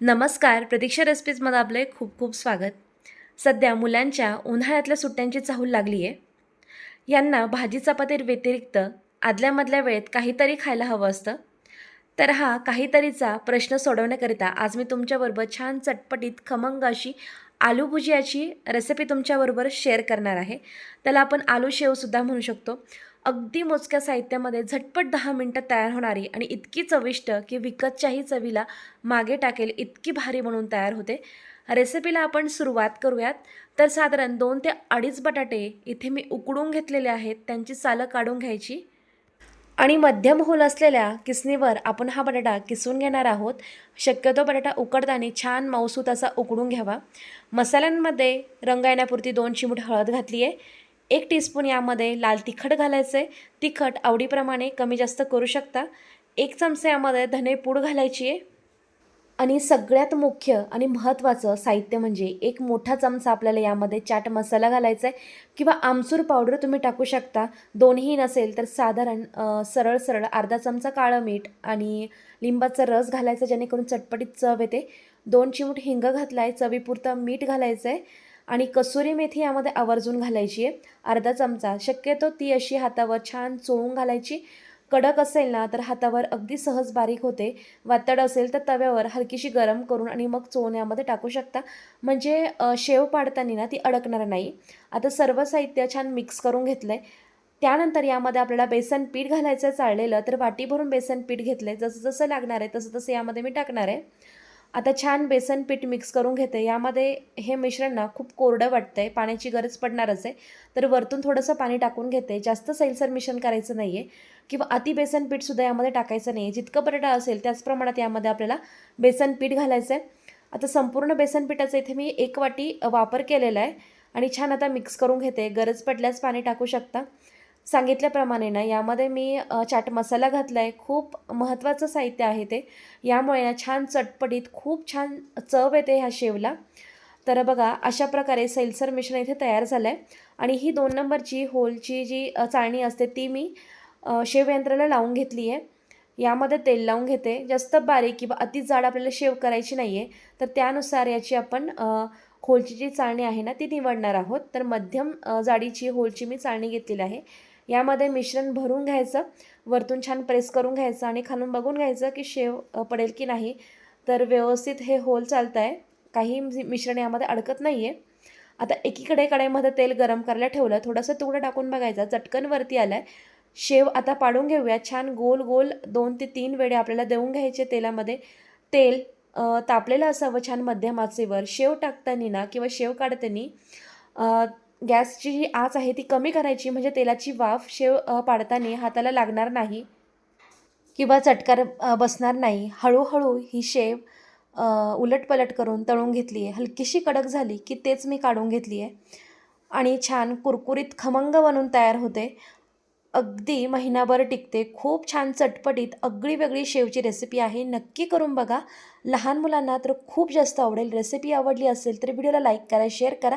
नमस्कार. प्रतीक्षा रेसिपीजमध्ये आपले खूप खूप स्वागत. सध्या मुलांच्या उन्हाळ्यातल्या सुट्ट्यांची चाहूल लागली आहे यांना भाजी चपाती व्यतिरिक्त आदल्यामधल्या वेळेत काहीतरी खायला हवं असतं. तर हा काहीतरीचा प्रश्न सोडवण्याकरिता आज मी तुमच्याबरोबर छान चटपटीत खमंग अशी आलू भुजियाची रेसिपी तुमच्याबरोबर शेअर करणार आहे. त्याला आपण आलू शेवसुद्धा म्हणू शकतो. अगदी मोजक्या साहित्यामध्ये झटपट दहा मिनटात तयार होणारी आणि इतकी चविष्ट की विकतच्याही चवीला मागे टाकेल इतकी भारी म्हणून तयार होते. रेसिपीला आपण सुरुवात करूयात. तर साधारण दोन ते अडीच बटाटे इथे मी उकडून घेतलेले आहेत. त्यांची सालं काढून घ्यायची. आणि मध्यम होल असलेल्या किसणीवर आपण हा बटाटा किसून घेणार आहोत. शक्यतो बटाटा उकडताना छान मऊसूत असा उकडून घ्यावा. मसाल्यांमध्ये रंग येण्यापुरती दोन चिमूट हळद घातली आहे एक टीस्पून यामध्ये लाल तिखट घालायचं आहे तिखट आवडीप्रमाणे कमी जास्त करू शकता. एक चमचे यामध्ये धने पूड घालायची आहे आणि सगळ्यात मुख्य आणि महत्त्वाचं साहित्य म्हणजे एक मोठा चमचा आपल्याला यामध्ये चाट मसाला घालायचा आहे किंवा आमसूर पावडर तुम्ही टाकू शकता. दोन्ही नसेल तर साधारण सरळ सरळ अर्धा चमचा काळं मीठ आणि लिंबाचा रस घालायचा जेणेकरून चटपटीत चव येते. दोन चिमूट हिंग घातला आहे चवीपुरतं मीठ घालायचं आहे आणि कसुरी मेथी यामध्ये आवर्जून घालायची आहे. अर्धा चमचा. शक्यतो ती अशी हातावर छान चोळून घालायची. कडक असेल ना तर हातावर अगदी सहज बारीक होते. वातड असेल तर तव्यावर हलकीशी गरम करून आणि मग चोवण्यामध्ये टाकू शकता. म्हणजे शेव पाडताना ना ती अडकणार नाही. आता सर्व साहित्य छान मिक्स करून घेतलं आहे त्यानंतर यामध्ये आपल्याला बेसन पीठ घालायचं चाललेलं चाळलेलं. तर वाटी भरून बेसन पीठ घेतलं आहे जसं जसं लागणार आहे तसं तसं यामध्ये मी टाकणार आहे. आता छान बेसन पीठ मिक्स करून घेते. यामध्ये हे मिश्रण ना खूप कोरडं वाटतं आहे पाण्याची गरज पडणारच आहे. तर वरतून थोडंसं पाणी टाकून घेते. जास्त सैलसर मिश्रण करायचं नाही आहे किंवा अति बेसन पीठसुद्धा यामध्ये टाकायचं नाही आहे जितकं बटाटा असेल त्याच प्रमाणात यामध्ये आपल्याला बेसन पीठ घालायचं आहे आता संपूर्ण बेसन पिठाचा इथे मी एक वाटी वापर केलेला आहे. आणि छान आता मिक्स करून घेते. गरज पडल्यास पाणी टाकू शकता. सांगितल्याप्रमाणे ना यामध्ये मी चाट मसाला घातला आहे खूप महत्त्वाचं साहित्य आहे ते. यामुळे ना छान चटपटीत खूप छान चव येते ह्या शेवला. तर बघा अशा प्रकारे सैलसर मिश्रण इथे तयार झालं आहे आणि ही दोन नंबरची होलची जी चाळणी असते ती मी शेव शेवयंत्राला लावून घेतली आहे. यामध्ये तेल लावून घेते. जास्त बारीक किंवा अति जाड आपल्याला शेव करायची नाही आहे तर त्यानुसार याची आपण होलची जी चाळणी आहे ना ती निवडणार आहोत. तर मध्यम जाडीची होलची मी चाळणी घेतलेली आहे. यामध्ये मिश्रण भरून घ्यायचं वरतून छान प्रेस करून घ्यायचं आणि खालून बघून घ्यायचं की शेव पडेल की नाही. तर व्यवस्थित हे होल चालत आहे काही मिश्रण यामध्ये अडकत नाही आहे आता एकीकडे कढईमध्ये तेल गरम करायला ठेवलं थोडंसं तुकडं टाकून बघायचं. चटकन वरती आलं आहे शेव आता पाडून घेऊया. छान गोल गोल दोन ते तीन वेळे आपल्याला देऊन घ्यायचे तेलामध्ये. तेल तापलेलं असावं छान मध्यमाचेवर शेव टाकताना ना किंवा शेव काढताना गॅसची जी आच आहे ती कमी करायची म्हणजे तेलाची वाफ शेव पाडताना हाताला लागणार नाही किंवा चटकार बसणार नाही. हळूहळू ही शेव उलटपलट करून तळून घेतली आहे हलकीशी कडक झाली की तेच मी काढून घेतली आहे आणि छान कुरकुरीत खमंग बनून तयार होते. अगदी महिनाभर टिकते. खूप छान चटपटीत अगदी वेगळी शेवची रेसिपी आहे. नक्की करून बघा. लहान मुलांना तर खूप जास्त आवडेल. रेसिपी आवडली असेल तर व्हिडिओला लाईक करा शेअर करा.